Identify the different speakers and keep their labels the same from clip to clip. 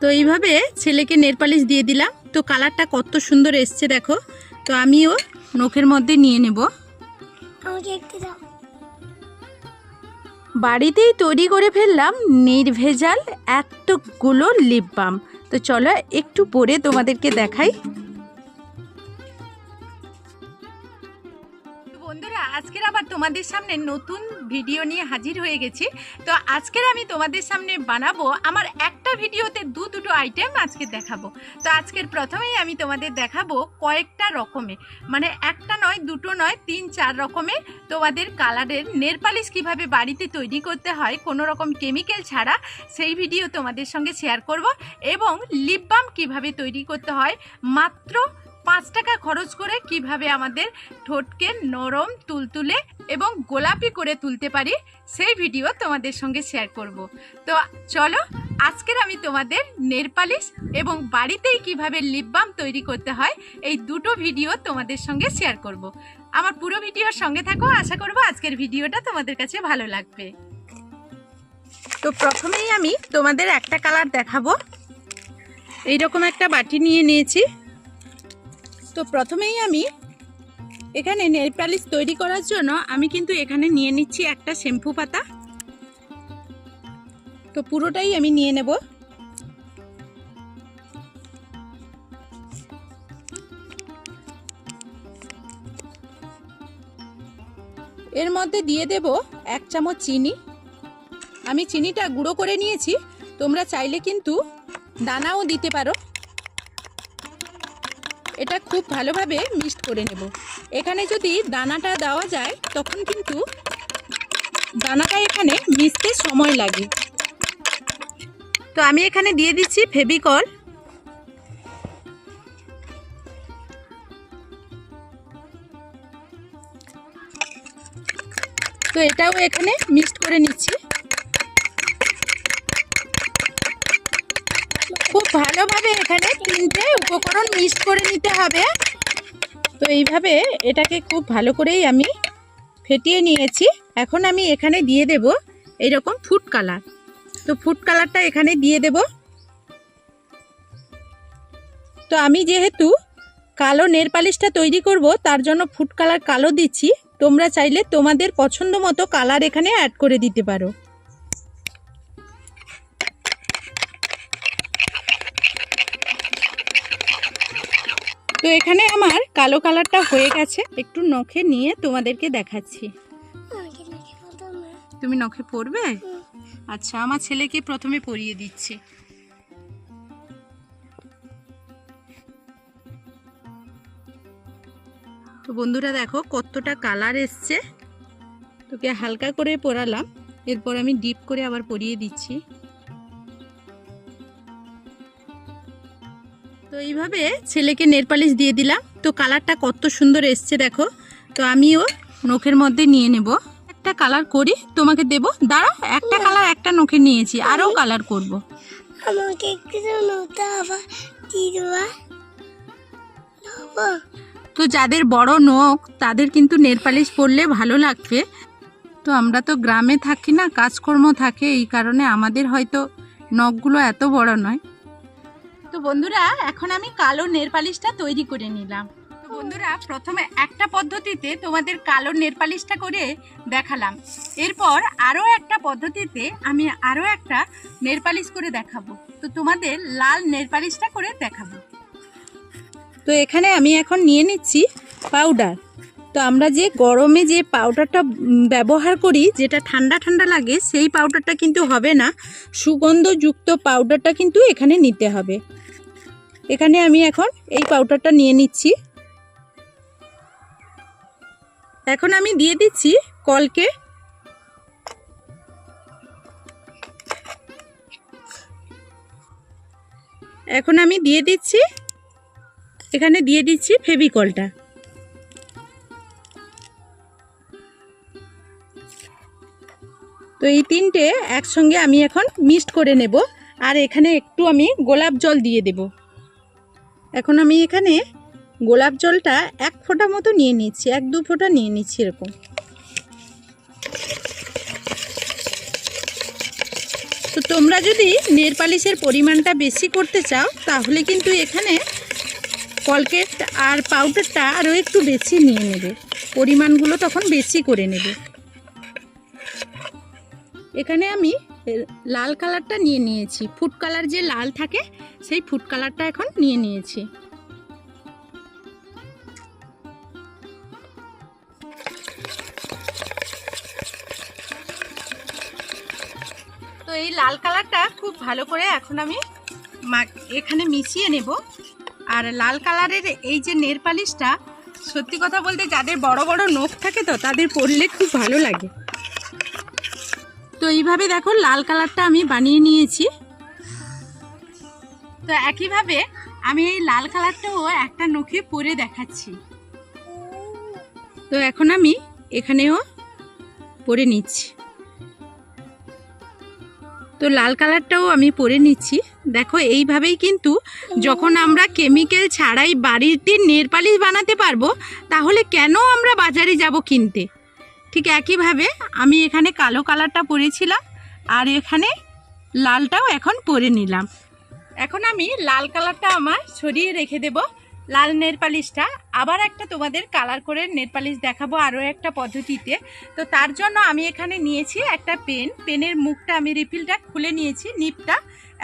Speaker 1: তো এইভাবে ছেলেকে নেরপালিশ দিয়ে দিলাম। তো কালারটা কত সুন্দর এসছে দেখো। তো আমিও নখের মধ্যে নিয়ে নেব। বাড়িতেই তৈরি করে ফেললাম নির্ভেজাল এতগুলো লিপ বাম তো চলো একটু পরে তোমাদেরকে দেখাই। আজকের আবার তোমাদের সামনে নতুন ভিডিও নিয়ে হাজির হয়ে গেছি। তো আজকের আমি তোমাদের সামনে বানাবো আমার একটা ভিডিওতে দু দুটো আইটেম আজকে দেখাবো। তো আজকের প্রথমেই আমি তোমাদের দেখাবো কয়েকটা রকমে। মানে একটা নয়, দুটো নয়, তিন, চার রকমের তোমাদের কালারের নেল পালিশ কীভাবে বাড়িতে তৈরি করতে হয়, কোনো রকম কেমিক্যাল ছাড়া সেই ভিডিও তোমাদের সঙ্গে শেয়ার করব এবং লিপ বাম কীভাবে তৈরি করতে হয়, মাত্র পাঁচ টাকা খরচ করে কীভাবে আমাদের ঠোঁটকে নরম তুলতুলে এবং গোলাপি করে তুলতে পারি, সেই ভিডিও তোমাদের সঙ্গে শেয়ার করব। তো চলো, আজকের আমি তোমাদের নেল পালিশ এবং বাড়িতেই কীভাবে লিপ বাম তৈরি করতে হয়, এই দুটো ভিডিও তোমাদের সঙ্গে শেয়ার করব। আমার পুরো ভিডিওর সঙ্গে থাকো, আশা করব আজকের ভিডিওটা তোমাদের কাছে ভালো লাগবে। তো প্রথমেই আমি তোমাদের একটা কালার দেখাবো। এইরকম একটা বাটি নিয়ে নিয়েছি। তো প্রথমেই আমি এখানে নেল তৈরি করার জন্য আমি কিন্তু এখানে নিয়ে নিচ্ছি একটা শ্যাম্পু পাতা। তো পুরোটাই আমি নিয়ে নেব। এর মধ্যে দিয়ে দেব এক চামচ চিনি। আমি চিনিটা গুঁড়ো করে নিয়েছি। তোমরা চাইলে কিন্তু দানাও দিতে পারো। এটা খুব ভালোভাবে মিক্সড করে নেব। এখানে যদি দানাটা দেওয়া যায় তখন কিন্তু দানাটা এখানে মিশতে সময় লাগে। তো আমি এখানে দিয়ে দিচ্ছি ফেবিকল তো এটাও এখানে মিক্সড করে নিচ্ছি। খুব ভালোভাবে এখানে তিনটে উপকরণ মিক্সড করে নিতে হবে। তো এইভাবে এটাকে খুব ভালো করেই আমি ফেটিয়ে নিয়েছি। এখন আমি এখানে দিয়ে দেব এইরকম ফুড কালার তো ফুড কালারটা এখানে দিয়ে দেব। তো আমি যেহেতু কালো নেল পালিশটা তৈরি করব, তার জন্য ফুড কালার কালো দিচ্ছি। তোমরা চাইলে তোমাদের পছন্দ মতো কালার এখানে অ্যাড করে দিতে পারো। তো এখানে আমার কালো কালারটা হয়ে গেছে। একটু নখে নিয়ে তোমাদেরকে দেখাচ্ছি। তুমি নখে পরবে? আচ্ছা আমার ছেলেকে প্রথমে পরিয়ে দিচ্ছি। তো বন্ধুরা দেখো কতটা কালার এসছে। তোকে হালকা করে পরালাম। এরপর আমি ডিপ করে আবার পরিয়ে দিচ্ছি। তো এইভাবে ছেলেকে নেল পালিশ দিয়ে দিলাম। তো কালারটা কত সুন্দর এসছে দেখো। তো আমি আমিও নখের মধ্যে নিয়ে নেব। একটা কালার করি তোমাকে দেব। দাঁড়া একটা কালার একটা নখে নিয়েছি আরও কালার করব।
Speaker 2: আমাকে একটু
Speaker 1: তো যাদের বড় নখ তাদের কিন্তু নেল পালিশ পরলে ভালো লাগবে। তো আমরা তো গ্রামে থাকি না কাজকর্ম থাকে এই কারণে আমাদের হয়তো নখগুলো এত বড় নয়। তো বন্ধুরা, এখন আমি কালো নেল পালিশটা তৈরি করে নিলাম। তো বন্ধুরা, প্রথমে একটা পদ্ধতিতে তোমাদের কালো নেল পালিশটা করে দেখালাম। এরপর আরও একটা পদ্ধতিতে আমি আরও একটা নেল পালিশ করে দেখাবো। তো তোমাদের লাল নেল পালিশটা করে দেখাবো। তো এখানে আমি এখন নিয়ে নিচ্ছি পাউডার। তো আমরা যে গরমে যে পাউডারটা ব্যবহার করি, যেটা ঠান্ডা ঠান্ডা লাগে, সেই পাউডারটা কিন্তু হবে না। সুগন্ধযুক্ত পাউডারটা কিন্তু এখানে নিতে হবে। এখানে আমি এখন এই পাউডারটা নিয়ে নিচ্ছি। এখন আমি দিয়ে দিচ্ছি কলকে। এখন আমি দিয়ে দিচ্ছি, এখানে দিয়ে দিচ্ছি ফেভিকলটা। তো এই তিনটে একসঙ্গে আমি এখন মিক্সড করে নেব, আর এখানে একটু আমি গোলাপ জল দিয়ে দেব। এখন আমি এখানে গোলাপ জলটা এক ফোঁটা মতো নিয়ে নিচ্ছি, এক দু ফোঁটা নিয়ে নিচ্ছি এরকম। তো তোমরা যদি নেল পালিশের পরিমাণটা বেশি করতে চাও, তাহলে কিন্তু এখানে কলকেট আর পাউডারটা আরও একটু বেশি নিয়ে নেবে। পরিমাণগুলো তখন বেশি করে নেবে। এখানে আমি লাল কালারটা নিয়ে নিয়েছি। ফুড কালার যে লাল থাকে, সেই ফুড কালারটা এখন নিয়ে নিয়েছি। তো এই লাল কালারটা খুব ভালো করে এখন আমি এখানে মিশিয়ে নেব। আর লাল কালারের এই যে নেল পালিশটা, সত্যি কথা বলতে যাদের বড় বড় নখ থাকে তো, তাদের পরলে খুব ভালো লাগে। তো এইভাবে দেখো লাল কালারটা আমি বানিয়ে নিয়েছি। তো একইভাবে আমি এই লাল কালারটাও একটা নখে পরে দেখাচ্ছি। তো এখন আমি এখানেও পরে নিচ্ছি। তো লাল কালারটাও আমি পরে নিচ্ছি। দেখো এইভাবেই কিন্তু যখন আমরা কেমিক্যাল ছাড়াই বাড়িতে নেল পালিশ বানাতে পারব, তাহলে কেন আমরা বাজারে যাব কিনতে? ঠিক একইভাবে আমি এখানে কালো কালারটা পরেছিলাম আর এখানে লালটাও এখন পরে নিলাম। এখন আমি লাল কালারটা আমার সরিয়ে রেখে দেব লাল নেল পালিশটা আবার একটা তোমাদের কালার করে নেল পালিশ দেখাবো আরও একটা পদ্ধতিতে। তো তার জন্য আমি এখানে নিয়েছি একটা পেন। পেনের মুখটা আমি রিফিলটা খুলে নিয়েছি, নিপটা।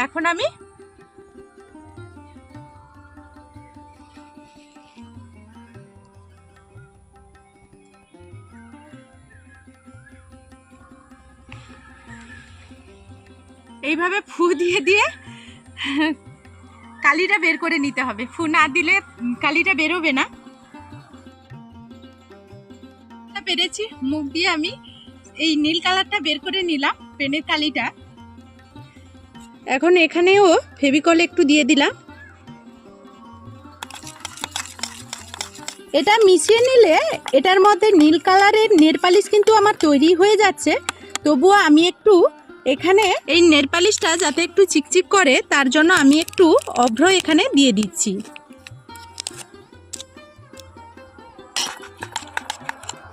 Speaker 1: এখন আমি এইভাবে ফু দিয়ে দিয়ে কালিটা বের করে নিতে হবে। ফু না দিলে কালিটা বেরোবে না। পেরেছি, মুখ দিয়ে আমি এই নীল কালারটা বের করে নিলাম, পেনের কালিটা। এখন এখানেও ফেভিকল একটু দিয়ে দিলাম। এটা মিশিয়ে নিলে এটার মধ্যে নীল কালারের নেল পালিশ কিন্তু আমার তৈরি হয়ে যাচ্ছে। তবুও আমি একটু এখানে এই নেল পালিশটা যাতে একটু চিকচিক করে, তার জন্য আমি একটু অভ্র এখানে দিয়ে দিচ্ছি।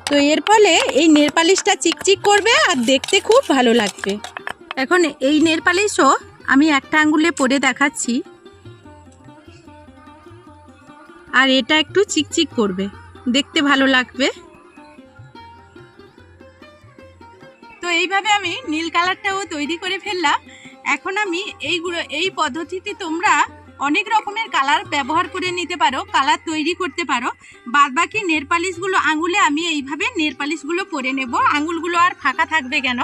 Speaker 1: তো এর ফলে এই নেল পালিশটা চিকচিক করবে আর দেখতে খুব ভালো লাগবে। এখন এই নেল পালিশও আমি একটা আঙ্গুলে পরে দেখাচ্ছি। আর এটা একটু চিকচিক করবে, দেখতে ভালো লাগবে। এইভাবে আমি নীল কালারটাও তৈরি করে ফেললাম। এখন আমি এইগুলো এই পদ্ধতিতে তোমরা অনেক রকমের কালার ব্যবহার করে নিতে পারো, কালার তৈরি করতে পারো। বাদ বাকি নেরপালিশগুলো আঙুলে আমি এইভাবে নেরপালিশগুলো পরে নেব। আঙুলগুলো আর ফাঁকা থাকবে কেন?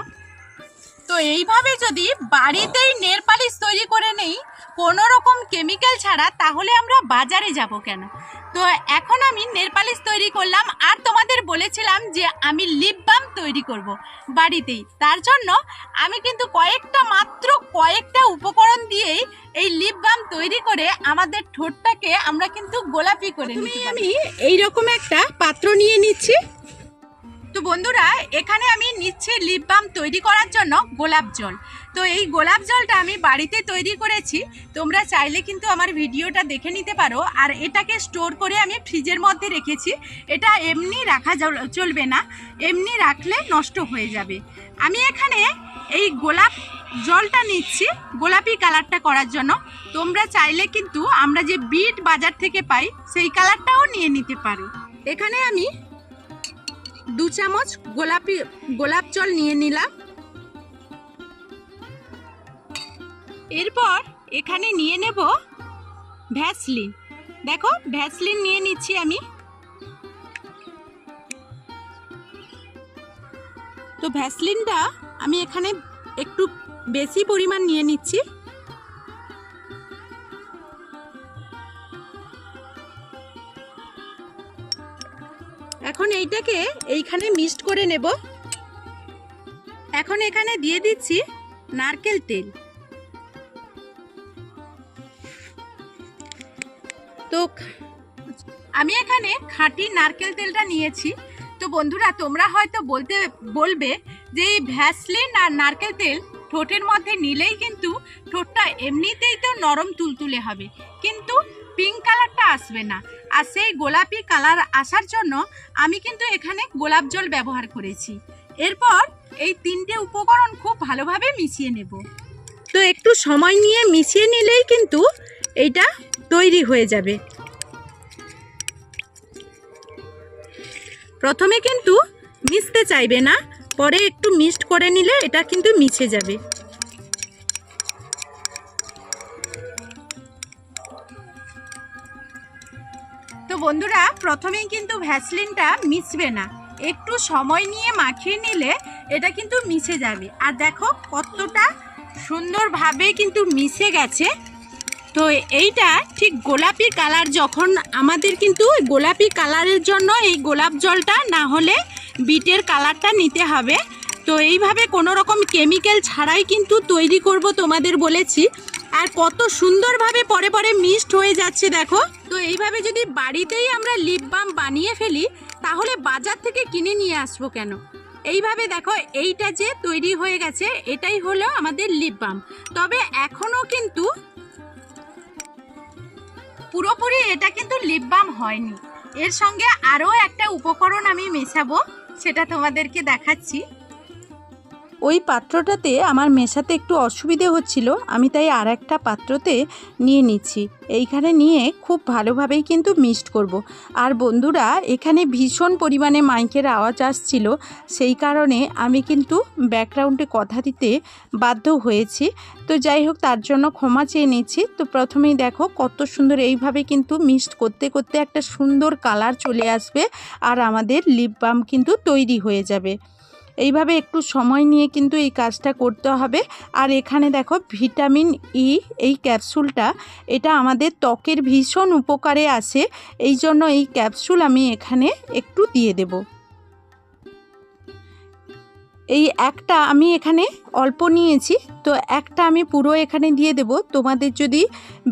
Speaker 1: তো এইভাবে যদি বাড়িতেই নেরপালিশ তৈরি করে নেই কোনো রকম কেমিক্যাল ছাড়া তাহলে আমরা বাজারে যাব কেন? তো এখন আমি নেল পালিশ তৈরি করলাম আর তোমাদের বলেছিলাম যে আমি লিপ বাম তৈরি করব বাড়িতেই। তার জন্য আমি কিন্তু কয়েকটা মাত্র কয়েকটা উপকরণ দিয়েই এই লিপ বাম তৈরি করে আমাদের ঠোঁটটাকে আমরা কিন্তু গোলাপি করে নিতে আমি এই রকম একটা পাত্র নিয়ে নিচ্ছি। তো বন্ধুরা এখানে আমি নিচ্ছি লিপ বাম তৈরি করার জন্য গোলাপ জল। তো এই গোলাপ জলটা আমি বাড়িতে তৈরি করেছি। তোমরা চাইলে কিন্তু আমার ভিডিওটা দেখে নিতে পারো। আর এটাকে স্টোর করে আমি ফ্রিজের মধ্যে রেখেছি। এটা এমনি রাখা চলবে না। এমনি রাখলে নষ্ট হয়ে যাবে। আমি এখানে এই গোলাপ জলটা নিচ্ছি, গোলাপি কালারটা করার জন্য। তোমরা চাইলে কিন্তু আমরা যে বিট বাজার থেকে পাই, সেই কালারটাও নিয়ে নিতে পারো। এখানে আমি দু চামচ গোলাপি, গোলাপ জল নিয়ে নিলাম। এরপর এখানে নিয়ে নেব ভ্যাসলিন। দেখো, ভ্যাসলিন নিয়ে নিচ্ছি আমি। তো ভ্যাসলিনটা আমি এখানে একটু বেশি পরিমাণ নিয়ে নিচ্ছি। এখন এইটাকে এইখানে মিক্সড করে নেব। এখন এখানে দিয়ে দিচ্ছি নারকেল তেল। তো আমি এখানে খাঁটি নারকেল তেলটা নিয়েছি। তো বন্ধুরা, তোমরা হয়তো বলতে, বলবে যে এই ভ্যাসলিন আর নারকেল তেল ঠোঁটের মধ্যে নিলেই কিন্তু ঠোঁটটা এমনিতেই তো নরম তুলতুলে হবে। কিন্তু পিঙ্ক কালারটা আসবে না। আর সেই গোলাপি কালার আসার জন্য আমি কিন্তু এখানে গোলাপ জল ব্যবহার করেছি। এরপর এই তিনটে উপকরণ খুব ভালোভাবে মিশিয়ে নেব। তো একটু সময় নিয়ে মিশিয়ে নিলেই কিন্তু এইটা তৈরি হয়ে যাবে। প্রথমে কিন্তু মিশতে চাইবে না, পরে একটু মিক্সড করে নিলে এটা কিন্তু মিশে যাবে। তো বন্ধুরা, প্রথমেই কিন্তু ভ্যাসলিনটা মিশবে না। একটু সময় নিয়ে মাখিয়ে নিলে এটা কিন্তু মিশে যাবে। আর দেখো কতটা সুন্দরভাবে কিন্তু মিশে গেছে। তো এইটা ঠিক গোলাপি কালার যখন আমাদের কিন্তু গোলাপি কালারের জন্য এই গোলাপ জলটা না হলে বিটের কালারটা নিতে হবে। তো এইভাবে কোনো রকম কেমিক্যাল ছাড়াই কিন্তু তৈরি করব তোমাদের বলেছি। আর কত সুন্দরভাবে পরে পরে মিক্সড হয়ে যাচ্ছে দেখো। তো এইভাবে যদি বাড়িতেই আমরা লিপ বাম বানিয়ে ফেলি, তাহলে বাজার থেকে কিনে নিয়ে আসব কেন? এইভাবে দেখো, এইটা যে তৈরি হয়ে গেছে, এটাই হলো আমাদের লিপ বাম। তবে এখনও কিন্তু পুরোপুরি এটা কিন্তু লিপ বাম হয়নি। এর সঙ্গে আরও একটা উপকরণ আমি মেশাবো, সেটা তোমাদেরকে দেখাচ্ছি। ওই পাত্রটাতে আমার মেশাতে একটু অসুবিধে হচ্ছিল, আমি তাই আর একটা পাত্রতে নিয়ে নিচ্ছি। এইখানে নিয়ে খুব ভালোভাবেই কিন্তু মিক্সড করব। আর বন্ধুরা, এখানে ভীষণ পরিমাণে মাইকের আওয়াজ আসছিল, সেই কারণে আমি কিন্তু ব্যাকগ্রাউন্ডে কথা দিতে বাধ্য হয়েছি। তো যাই হোক, তার জন্য ক্ষমা চেয়ে নিচ্ছি। তো প্রথমেই দেখো, কত সুন্দর এইভাবে কিন্তু মিক্সড করতে করতে একটা সুন্দর কালার চলে আসবে, আর আমাদের লিপ বাম কিন্তু তৈরি হয়ে যাবে। এইভাবে একটু সময় নিয়ে কিন্তু এই কাজটা করতে হবে। আর এখানে দেখো ভিটামিন ই এই ক্যাপসুলটা, এটা আমাদের ত্বকের ভীষণ উপকারে আসে। এই জন্য এই ক্যাপসুল আমি এখানে একটু দিয়ে দেব। এই একটা আমি এখানে অল্প নিয়েছি, তো একটা আমি পুরো এখানে দিয়ে দেব। তোমাদের যদি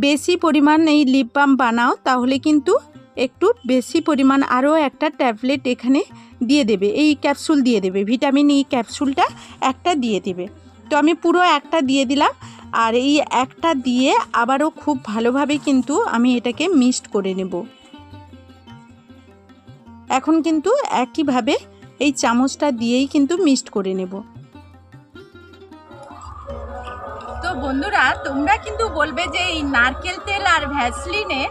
Speaker 1: বেশি পরিমাণ এই লিপ বাম বানাও, তাহলে কিন্তু একটু বেশি পরিমাণ আরও একটা ট্যাবলেট এখানে দিয়ে দেবে, এই ক্যাপসুল দিয়ে দেবে ভিটামিন ই ক্যাপসুলটা একটা দিয়ে দেবে। তো আমি পুরো একটা দিয়ে দিলাম, আর এই একটা দিয়ে আবারও খুব ভালোভাবে কিন্তু আমি এটাকে মিক্সড করে নেব। এখন কিন্তু একইভাবে এই চামচটা দিয়েই কিন্তু মিক্সড করে নেব। তো বন্ধুরা, তোমরা কিন্তু বলবে যে এই নারকেল তেল আর ভ্যাসলিনে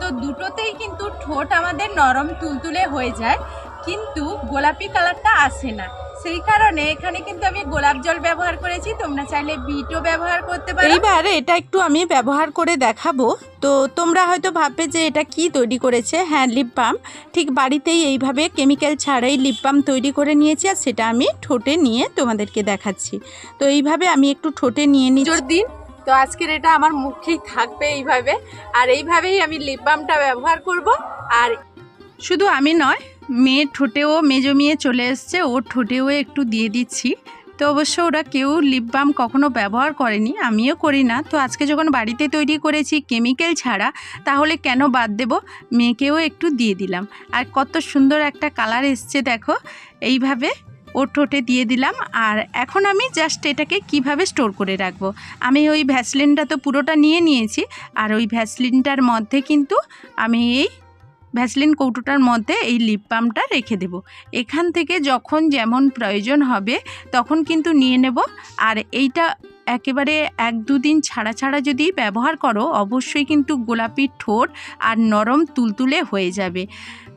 Speaker 1: তো দুটোতেই কিন্তু ঠোঁট আমাদের নরম তুলতুলে হয়ে যায়। কিন্তু গোলাপি কালারটা আসে না। সেই কারণে এখানে কিন্তু আমি গোলাপ জল ব্যবহার করেছি। তোমরা চাইলে বিটও ব্যবহার করতে পারো। এইবার এটা একটু আমি ব্যবহার করে দেখাবো। তো তোমরা হয়তো ভাববে যে এটা কি তৈরি করেছে? হ্যাঁ লিপ বাম ঠিক বাড়িতেই এইভাবে কেমিক্যাল ছাড়াই লিপ বাম তৈরি করে নিয়েছি আর সেটা আমি ঠোঁটে নিয়ে তোমাদেরকে দেখাচ্ছি। তো এইভাবে আমি একটু ঠোঁটে নিয়ে নিচ্ছি। দিন তো আজকের এটা আমার মুখেই থাকবে এইভাবে। আর এইভাবেই আমি লিপ বামটা ব্যবহার করব। আর শুধু আমি নয় মেয়ের ঠোঁটেও মেজো মেয়ে চলে এসছে, ওর ঠোঁটেও একটু দিয়ে দিচ্ছি। তো অবশ্য ওরা কেউ লিপ বাম কখনো ব্যবহার করেনি, আমিও করি না। তো আজকে যখন বাড়িতে তৈরি করেছি কেমিক্যাল ছাড়া, তাহলে কেন বাদ দেব? মেয়েকেও একটু দিয়ে দিলাম। আর কত সুন্দর একটা কালার এসছে দেখো, এইভাবে ওর ঠোঁটে দিয়ে দিলাম। আর এখন আমি জাস্ট এটাকে কীভাবে স্টোর করে রাখব? আমি ওই ভ্যাসলিনটা তো পুরোটা নিয়ে নিয়েছি, আর ওই ভ্যাসলিনটার মধ্যে কিন্তু আমি এই ভ্যাসলিন কৌটোটার মধ্যে এই লিপ বামটা রেখে দেব। এখান থেকে যখন যেমন প্রয়োজন হবে, তখন কিন্তু নিয়ে নেব। আর এইটা একেবারে এক দুদিন ছাড়া ছাড়া যদি ব্যবহার করো, অবশ্যই কিন্তু গোলাপি ঠোঁট আর নরম তুলতুলে হয়ে যাবে।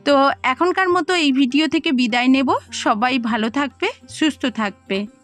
Speaker 1: তো এখনকার মতো এই ভিডিও থেকে বিদায় নেব। সবাই ভালো থাকবে, সুস্থ থাকবে।